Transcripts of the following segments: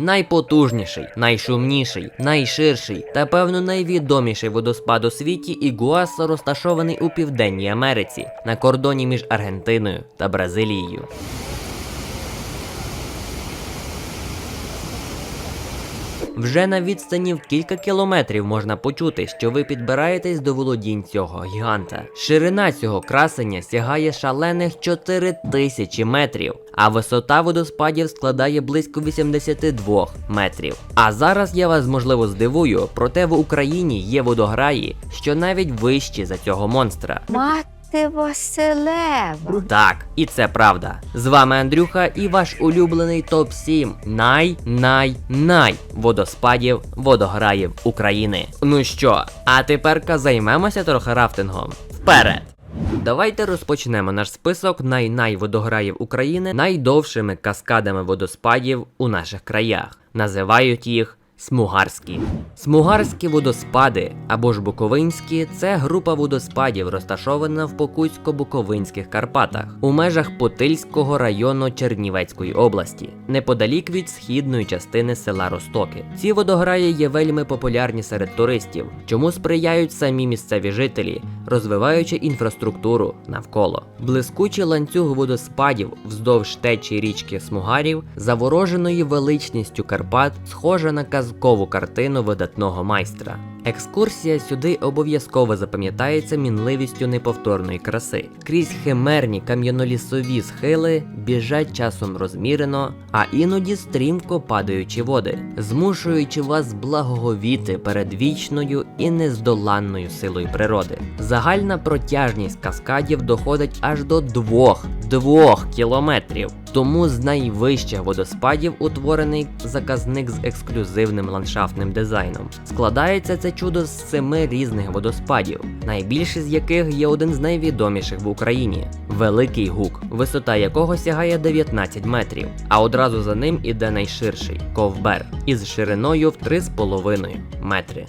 Найпотужніший, найшумніший, найширший та певно найвідоміший водоспад у світі Ігуаса розташований у Південній Америці на кордоні між Аргентиною та Бразилією. Вже на відстані в кілька кілометрів можна почути, що ви підбираєтесь до володінь цього гіганта. Ширина цього красення сягає шалених 4 тисячі метрів, а висота водоспадів складає близько 82 метрів. А зараз я вас можливо здивую, проте в Україні є водограї, що навіть вищі за цього монстра. Мати Василева. Так, і це правда. З вами Андрюха і ваш улюблений топ 7 най-най-най водоспадів водограїв України. Ну що, а тепер займемося трохи рафтингом. Вперед! Давайте розпочнемо наш список най-най водограїв України найдовшими каскадами водоспадів у наших краях. Називають їх Смугарські. Смугарські водоспади або ж Буковинські це група водоспадів, розташована в Покутсько-Буковинських Карпатах у межах Потильського району Чернівецької області, неподалік від східної частини села Ростоки. Ці водограї є вельми популярні серед туристів, чому сприяють самі місцеві жителі, розвиваючи інфраструктуру навколо. Блискучий ланцюг водоспадів вздовж течії річки Смугарів, завороженої величністю Карпат, схожа на казкову картину видатного майстра. Екскурсія сюди обов'язково запам'ятається мінливістю неповторної краси. Крізь химерні кам'янолісові схили біжать часом розмірено, а іноді стрімко падаючі води, змушуючи вас благоговіти перед вічною і нездоланною силою природи. Загальна протяжність каскадів доходить аж до двох двох кілометрів. Тому з найвищих водоспадів утворений заказник з ексклюзивним ландшафтним дизайном. Складається це чудо з семи різних водоспадів, найбільший з яких є один з найвідоміших в Україні Великий Гук, висота якого сягає 19 метрів. А одразу за ним іде найширший Ковбер із шириною в 3,5 метри.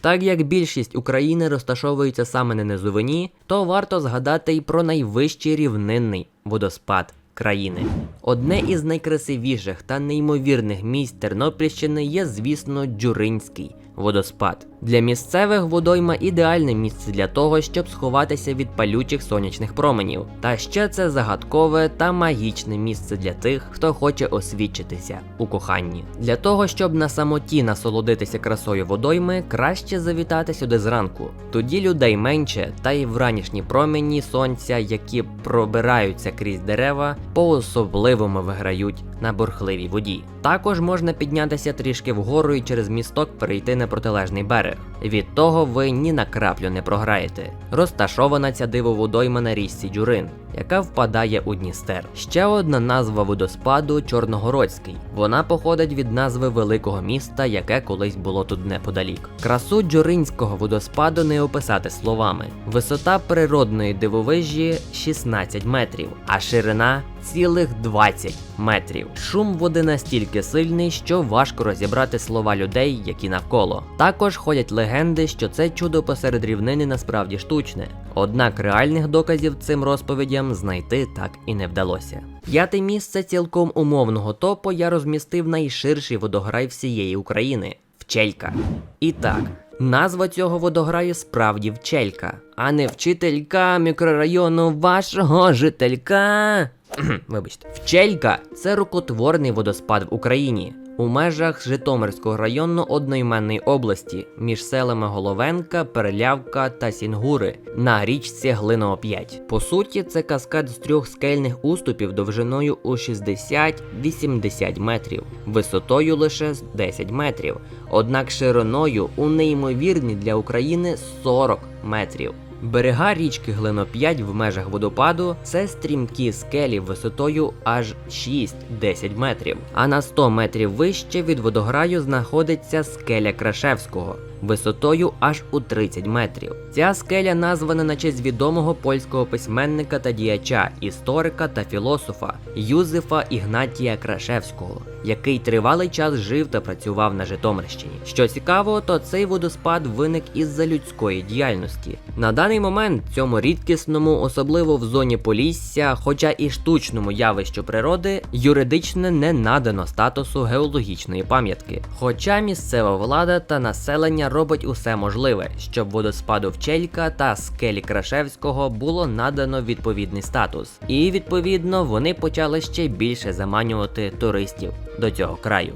Так як більшість України розташовується саме на низовині, то варто згадати й про найвищий рівнинний водоспад країни. Одне із найкрасивіших та неймовірних місць Тернопільщини є, звісно, Джуринський водоспад. Для місцевих водойма ідеальне місце для того, щоб сховатися від палючих сонячних променів. Та ще це загадкове та магічне місце для тих, хто хоче освідчитися у коханні. Для того, щоб на самоті насолодитися красою водойми, краще завітати сюди зранку. Тоді людей менше, та й вранішні промені сонця, які пробираються крізь дерева, по-особливому виграють на бурхливій воді. Також можна піднятися трішки вгору і через місток перейти на протилежний берег. Від того ви ні на краплю не програєте. Розташована ця дивоводойма на річці Дюрин, яка впадає у Дністер. Ще одна назва водоспаду Чорногородський. Вона походить від назви великого міста, яке колись було тут неподалік. Красу Джуринського водоспаду не описати словами. Висота природної дивовижі 16 метрів, а ширина цілих 20 метрів. Шум води настільки сильний, що важко розібрати слова людей, які навколо. Також ходять легенди, що це чудо посеред рівнини насправді штучне. Однак реальних доказів цим розповідям знайти так і не вдалося. П'яте місце цілком умовного топу я розмістив найширший водограй всієї України вчелька. І так. Назва цього водограю справді вчелька, а не вчителька мікрорайону вашого жителька. Вибачте, вчелька це рукотворний водоспад в Україні у межах Житомирського району одноіменної області між селами Головенка, Перелявка та Сінгури на річці Глиново 5. По суті, це каскад з трьох скельних уступів довжиною у 60-80 метрів, висотою лише 10 метрів, однак шириною у неймовірні для України 40 метрів. Берега річки Глино 5 в межах водопаду це стрімкі скелі висотою аж 6-10 метрів. А на 100 метрів вище від водограю знаходиться скеля Крашевського, висотою аж у 30 метрів. Ця скеля названа на честь відомого польського письменника та діяча, історика та філософа Юзефа Ігнатія Крашевського, який тривалий час жив та працював на Житомирщині. Що цікаво, то цей водоспад виник із-за людської діяльності. На даний момент цьому рідкісному, особливо в зоні Полісся, хоча і штучному явищу природи, юридично не надано статусу геологічної пам'ятки. Хоча місцева влада та населення робить усе можливе, щоб водоспаду Вчелька та скелі Крашевського було надано відповідний статус. І відповідно вони почали ще більше заманювати туристів до цього краю.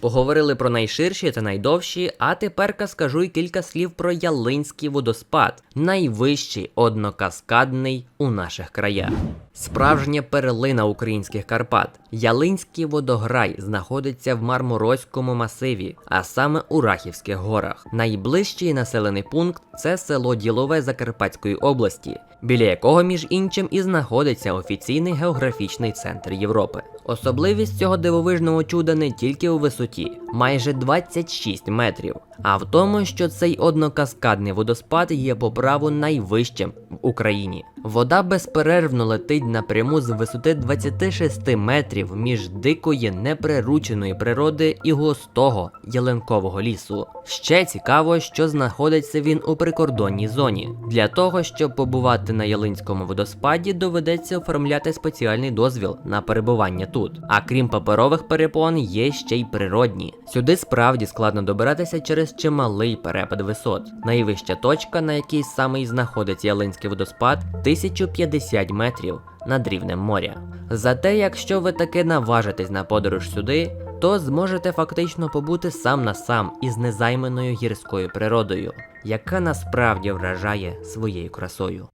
Поговорили про найширші та найдовші, а теперка скажу й кілька слів про Ялинський водоспад, найвищий однокаскадний у наших краях. Справжня перлина українських Карпат. Ялинський водограй знаходиться в Марморозькому масиві, а саме у Рахівських горах. Найближчий населений пункт це село Ділове Закарпатської області, біля якого, між іншим, і знаходиться офіційний географічний центр Європи. Особливість цього дивовижного чуда не тільки у висоті, майже 26 метрів, а в тому, що цей однокаскадний водоспад є по праву найвищим в Україні. Вода безперервно летить напряму з висоти 26 метрів між дикої неприрученої природи і густого ялинкового лісу. Ще цікаво, що знаходиться він у прикордонній зоні. Для того, щоб побувати на Ялинському водоспаді, доведеться оформляти спеціальний дозвіл на перебування тут. А крім паперових перепон, є ще й природні. Сюди справді складно добиратися через чималий перепад висот. Найвища точка, на якій саме й знаходиться Ялинський водоспад, 1050 метрів над рівнем моря. Зате, якщо ви таки наважитесь на подорож сюди, то зможете фактично побути сам на сам із незайманою гірською природою, яка насправді вражає своєю красою.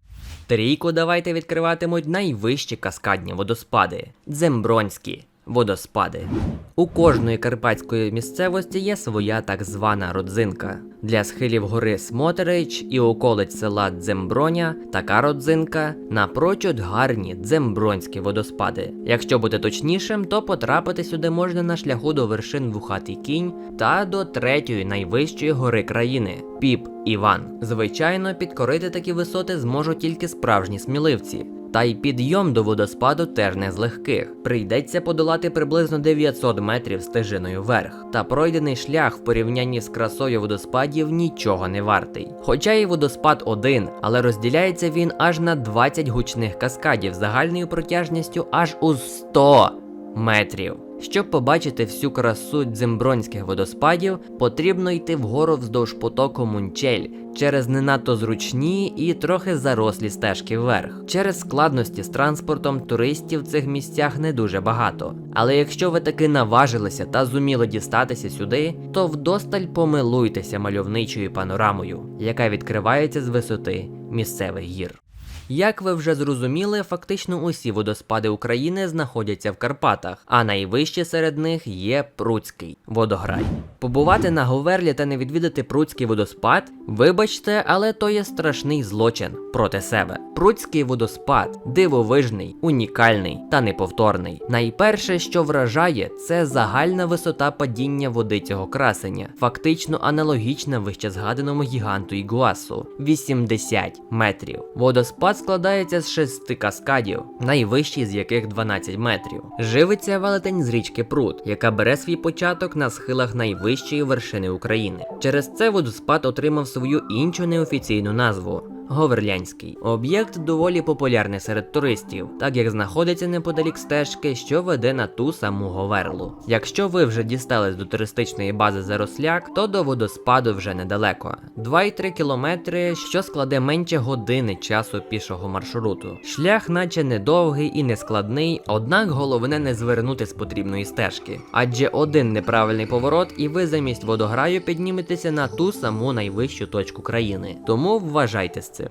Трійку давайте відкриватимуть найвищі каскадні водоспади Дзембронські водоспади. У кожної карпатської місцевості є своя так звана родзинка. Для схилів гори Смотрич і околиць села Дземброня така родзинка напрочуд гарні дзембронські водоспади. Якщо бути точнішим, то потрапити сюди можна на шляху до вершин Вухатий кінь та до третьої найвищої гори країни Піп Іван. Звичайно, підкорити такі висоти зможуть тільки справжні сміливці. Та й підйом до водоспаду теж не з легких. Прийдеться подолати приблизно 900 метрів стежиною вверх. Та пройдений шлях в порівнянні з красою водоспадів нічого не вартий. Хоча і водоспад один, але розділяється він аж на 20 гучних каскадів загальною протяжністю аж у 100 метрів. Щоб побачити всю красу дзембронських водоспадів, потрібно йти вгору вздовж потоку Мунчель через не надто зручні і трохи зарослі стежки вверх. Через складності з транспортом туристів в цих місцях не дуже багато. Але якщо ви таки наважилися та зуміли дістатися сюди, то вдосталь помилуйтеся мальовничою панорамою, яка відкривається з висоти місцевих гір. Як ви вже зрозуміли, фактично усі водоспади України знаходяться в Карпатах, а найвищі серед них є Пруцький водограй. Побувати на Говерлі та не відвідати Пруцький водоспад, вибачте, але то є страшний злочин проти себе. Пруцький водоспад дивовижний, унікальний та неповторний. Найперше, що вражає, це загальна висота падіння води цього красення, фактично аналогічна вище згаданому гіганту Ігуасу 80 метрів. Водоспад складається з шести каскадів, найвищий з яких 12 метрів. Живиться велетень з річки Прут, яка бере свій початок на схилах найвищої вершини України. Через це водоспад отримав свою іншу неофіційну назву. Говерлянський об'єкт доволі популярний серед туристів, так як знаходиться неподалік стежки, що веде на ту саму Говерлу. Якщо ви вже дістались до туристичної бази Заросляк, то до водоспаду вже недалеко 2,3 кілометри, що складе менше години часу пішого маршруту. Шлях, наче недовгий і не складний, однак головне не звернути з потрібної стежки, адже один неправильний поворот, і ви замість водограю підніметеся на ту саму найвищу точку країни. Тому вважайте з цим.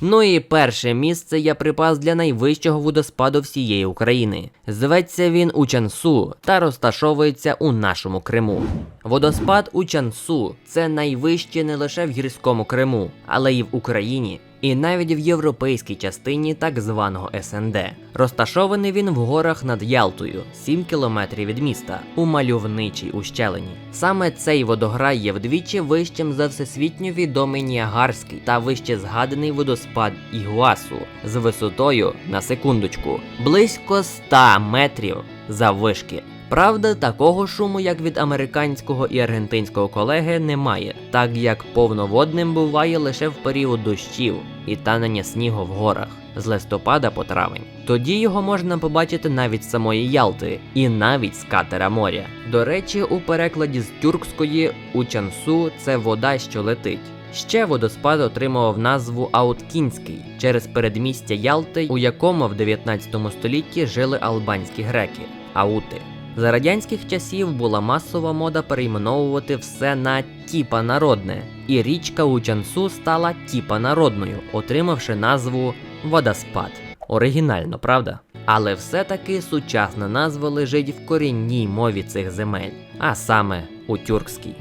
Ну і перше місце я припас для найвищого водоспаду всієї України. Зветься він Учансу та розташовується у нашому Криму. Водоспад Учансу це найвище не лише в гірському Криму, але й в Україні. І навіть в європейській частині так званого СНД. Розташований він в горах над Ялтою, 7 кілометрів від міста, у мальовничій ущелині. Саме цей водограй є вдвічі вищим за всесвітньо відомий Ніагарський та вище згаданий водоспад Ігуасу з висотою на секундочку близько 100 метрів заввишки. Правда, такого шуму, як від американського і аргентинського колеги, немає, так як повноводним буває лише в період дощів і танення снігу в горах з листопада по травень. Тоді його можна побачити навіть з самої Ялти і навіть з катера моря. До речі, у перекладі з тюркської у Чансу це вода, що летить. Ще водоспад отримував назву Ауткінський через передмістя Ялти, у якому в 19 столітті жили албанські греки аути. За радянських часів була масова мода перейменовувати все на тіпа народне, і річка у Чансу стала тіпа народною, отримавши назву Водоспад. Оригінально, правда? Але все-таки сучасна назва лежить в корінній мові цих земель, а саме у тюркській.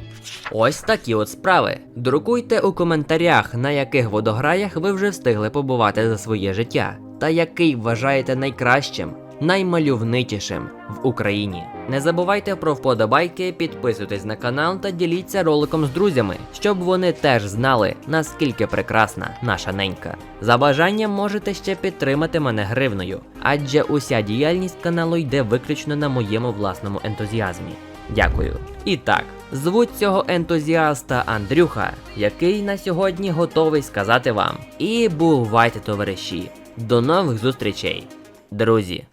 Ось такі от справи. Друкуйте у коментарях, на яких водограях ви вже встигли побувати за своє життя, та який вважаєте найкращим, наймальовничішим в Україні. Не забувайте про вподобайки, підписуйтесь на канал та діліться роликом з друзями, щоб вони теж знали, наскільки прекрасна наша ненька. За бажанням можете ще підтримати мене гривною, адже уся діяльність каналу йде виключно на моєму власному ентузіазмі. Дякую. І так, звуть цього ентузіаста Андрюха, який на сьогодні готовий сказати вам. І бувайте, товариші. До нових зустрічей, друзі!